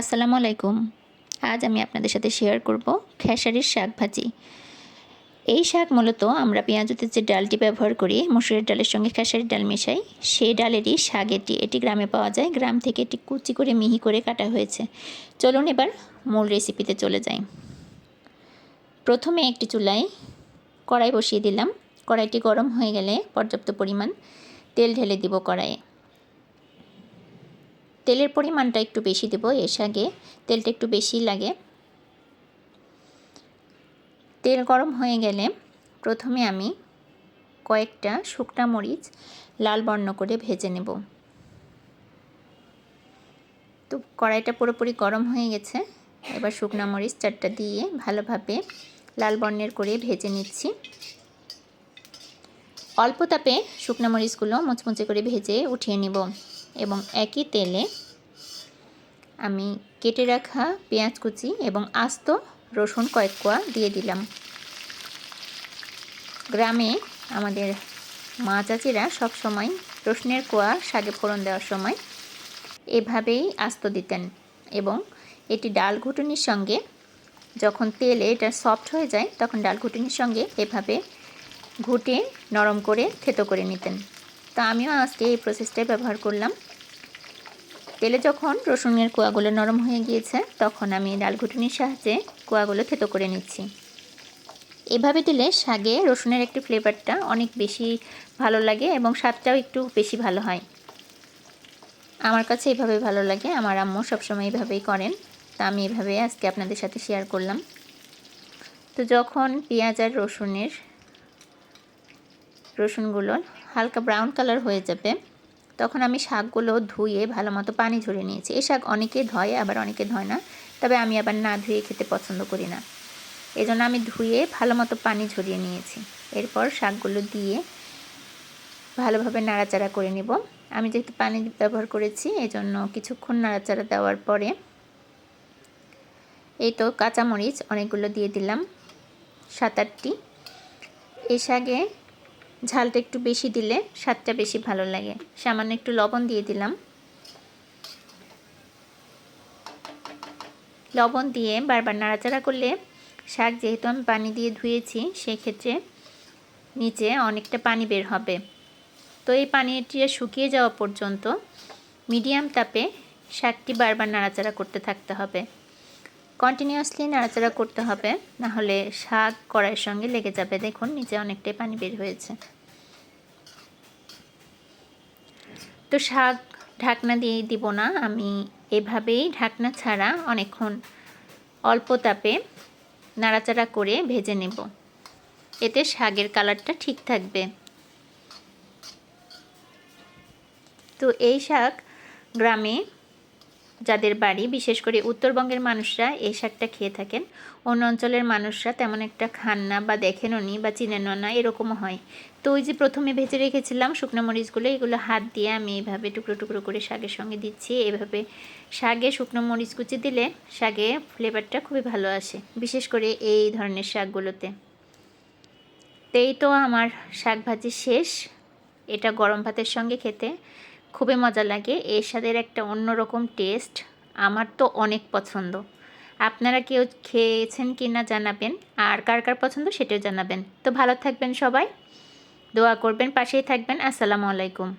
আসসালামু আলাইকুম। আজ আমি আপনাদের সাথে শেয়ার করব খেসারির শাক ভাজি। এই শাক মূলত আমরা পেঁয়াজুতে যে ডালটি ব্যবহার করি, মসুরের ডালের সঙ্গে খেসারির ডাল মেশাই, সেই ডালেরই শাক এটি এটি গ্রামে পাওয়া যায়। গ্রাম থেকে এটি কুচি করে, মিহি করে কাটা হয়েছে। চলুন এবার মূল রেসিপিতে চলে যাই। প্রথমে একটি চুলায় কড়াই বসিয়ে দিলাম। কড়াইটি গরম হয়ে গেলে পর্যাপ্ত পরিমাণ তেল ঢেলে দিব কড়াইয়ে। তেলের পরিমাণটা একটু বেশি দেবো, এর শাকে তেলটা একটু বেশি লাগে। তেল গরম হয়ে গেলে প্রথমে আমি কয়েকটা শুকনা মরিচ লাল বর্ণ করে ভেজে নেব। তো কড়াইটা পুরোপুরি গরম হয়ে গেছে। এবার শুকনা মরিচ চারটা দিয়ে ভালোভাবে লাল বর্ণের করে ভেজে নিচ্ছি। অল্প তাপে শুকনো মরিচগুলো মুচমুচে করে ভেজে উঠিয়ে নিব এবং একই তেলে আমি কেটে রাখা পেঁয়াজ কুচি এবং আস্ত রসুন কয়েক কোয়া দিয়ে দিলাম। গ্রামে আমাদের মা চাচিরা সবসময় রসুনের কোয়া শাকে ফোড়ন দেওয়ার সময় এভাবেই আস্ত দিতেন এবং এটি ডাল ঘুটুনির সঙ্গে যখন তেলে এটা সফট হয়ে যায়, তখন ডাল ঘুটুনির সঙ্গে এভাবে ঘুটে নরম করে থেতো করে নিতেন। তা আমিও আজকে এই প্রসেসটাই ব্যবহার করলাম। তেলে যখন রসুনের কোয়াগুলো নরম হয়ে গিয়েছে, তখন আমি ডাল ঘুটুনির সাহায্যে কোয়াগুলো থেতো করে নিচ্ছি। এভাবে দিলে শাগে রসুনের একটি ফ্লেভারটা অনেক বেশি ভালো লাগে এবং স্বাদটাও একটু বেশি ভালো হয়। আমার কাছে এভাবে ভালো লাগে, আমার আম্মু সবসময় এভাবেই করেন, তা আমি এভাবে আজকে আপনাদের সাথে শেয়ার করলাম। তো যখন পেঁয়াজ আর রসুনের, রসুনগুলো হালকা ব্রাউন কালার হয়ে যাবে তখন আমি শাকগুলো ধুয়ে ভালো মতো পানি ঝরিয়ে নিয়েছি। এই শাক অনেকে ধয়, আবার অনেকে ধয় না। তবে আমি আবার না ধুয়ে খেতে পছন্দ করি না। এজন্য আমি ধুয়ে ভালো মতো পানি ঝরিয়ে নিয়েছি। এরপর শাকগুলো দিয়ে ভালোভাবে নাড়াচাড়া করে নেব। আমি যেহেতু পানি ব্যবহার করেছি, এজন্য কিছুক্ষণ নাড়াচাড়া দেওয়ার পরে এই তো কাঁচামরিচ অনেকগুলো দিয়ে দিলাম, সাত আটটি। এই শাকে ঝালটা একটু বেশি দিলে স্বাদটা বেশি ভালো লাগে। সামান্য একটু লবণ দিয়ে দিলাম। লবণ দিয়ে বারবার নাড়াচাড়া করলে শাক যেহেতু আমি পানি দিয়ে ধুয়েছি, সেক্ষেত্রে নিচে অনেকটা পানি বের হবে। তো এই পানিটি শুকিয়ে যাওয়া পর্যন্ত মিডিয়াম তাপে শাকটি বারবার নাড়াচাড়া করতে থাকতে হবে। কন্টিনিউয়াসলি নাড়াচাড়া করতে হবে না হলে শাক কড়াইয়ের সঙ্গে লেগে যাবে। দেখুন, নিচে অনেকটাই পানি বের হয়েছে। তো শাক ঢাকনা দিয়ে দিব না, আমি এভাবেই ঢাকনা ছাড়া অনেকক্ষণ অল্প তাপে নাড়াচাড়া করে ভেজে নেব। এতে শাকের কালারটা ঠিক থাকবে। তো এই শাক গ্রামে যাদের বাড়ি, বিশেষ করে উত্তরবঙ্গের মানুষরা এই শাকটা খেয়ে থাকেন। অন্য অঞ্চলের মানুষরা তেমন একটা খান না বা দেখেনও নি বা চিনেনও না, এরকমও হয়। তো ওই যে প্রথমে ভেজে রেখেছিলাম শুকনো মরিচগুলো, এগুলো হাত দিয়ে আমি এইভাবে টুকরো টুকরো করে শাকের সঙ্গে দিচ্ছি। এভাবে শাকে শুকনো মরিচ কুচি দিলে শাকে ফ্লেভারটা খুবই ভালো আসে, বিশেষ করে এই ধরনের শাকগুলোতে। তো এই তো আমার শাক ভাজি শেষ। এটা গরম ভাতের সঙ্গে খেতে। খুবই মজা লাগে। এর স্বাদের একটা অন্যরকম টেস্ট আমার তো অনেক পছন্দ। আপনারা কেউ খেয়েছেন কি না জানাবেন, আর কার কার পছন্দ সেটাও জানাবেন। তো ভালো থাকবেন সবাই, দোয়া করবেন, পাশেই থাকবেন। আসসালামু আলাইকুম।